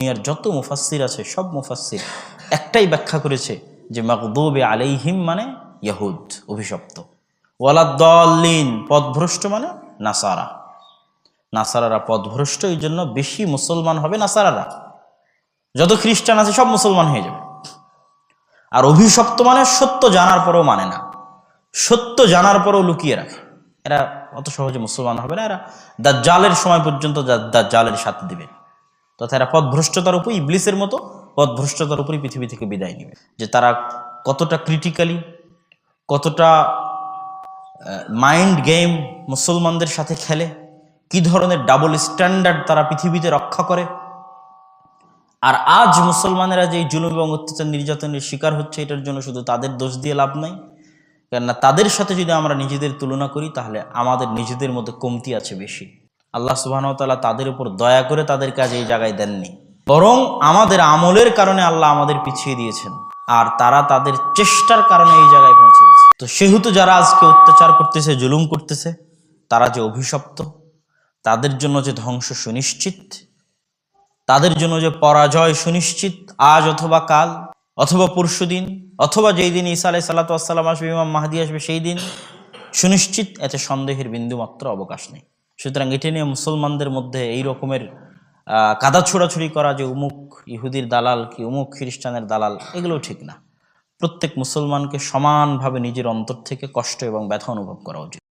দুনিয়ার যত মুফাসসির আছে, সব মুফাসসির একটাই ব্যাখ্যা করেছে যে মাকদুবে আলাইহিম মানে ইয়াহুদ, অভিশপ্ত। ওয়ালাদ্দলিন পথভ্রষ্ট মানে নাসারা। নাসারারা পথভ্রষ্ট এই জন্য বেশি মুসলমান হবে নাসারারা। যত খ্রিস্টান আছে, সব মুসলমান হয়ে যাবে। আর অভিশপ্ত মানে সত্য জানার পরেও মানে না। সত্য জানার পরেও লুকিয়ে রাখে। এরা অত সহজে মুসলমান হবে না। এরা দাজ্জালের সময় পর্যন্ত দাজ্জালের সাথে দিবে। তথা এরা পথভ্রষ্টতার উপর ইবলিসের মতো পথভ্রষ্টতার উপরই পৃথিবী থেকে বিদায় নেবে। যে তারা কতটা ক্রিটিক্যালি কতটা মাইন্ড গেম মুসলমানদের সাথে খেলে, কি ধরনের ডাবল স্ট্যান্ডার্ড তারা পৃথিবীতে রক্ষা করে, আর আজ মুসলমানেরা যে জুলুম এবং অত্যাচার নির্যাতনের শিকার হচ্ছে, এটার জন্য শুধু তাদের দোষ দিয়ে লাভ নাই। কেননা তাদের সাথে যদি আমরা নিজেদের তুলনা করি, তাহলে আমাদের নিজেদের মধ্যে কমতি আছে বেশি। আল্লাহ সুবাহতাল্লাহ তাদের উপর দয়া করে তাদের কাজে এই জায়গায় দেননি। বরং আমাদের আমলের কারণে আল্লাহ আমাদের পিছিয়ে দিয়েছেন। আর তারা তাদের চেষ্টার কারণে এই জায়গায় পৌঁছে গেছে। তো সেহেতু যারা আজকে অত্যাচার করতেছে, জুলুম করতেছে, তারা যে অভিশপ্ত, তাদের জন্য যে ধ্বংস সুনিশ্চিত, তাদের জন্য যে পরাজয় সুনিশ্চিত, আজ অথবা কাল, অথবা পরশুদিন অথবা যেই দিন ঈসা আলাই সাল্লাতাম আসবে, ইমাম মাহাদি আসবে, সেই দিন সুনিশ্চিত, এতে সন্দেহের বিন্দুমাত্র অবকাশ নেই। সুতরাং এটি নিয়ে মুসলমানদের মধ্যে এই রকমের কাদা ছোড়াছুড়ি করা যে উমুক ইহুদির দালাল কি উমুক খ্রিস্টানের দালাল, এগুলো ঠিক না। প্রত্যেক মুসলমানকে সমানভাবে নিজের অন্তর থেকে কষ্ট এবং ব্যথা অনুভব করা উচিত।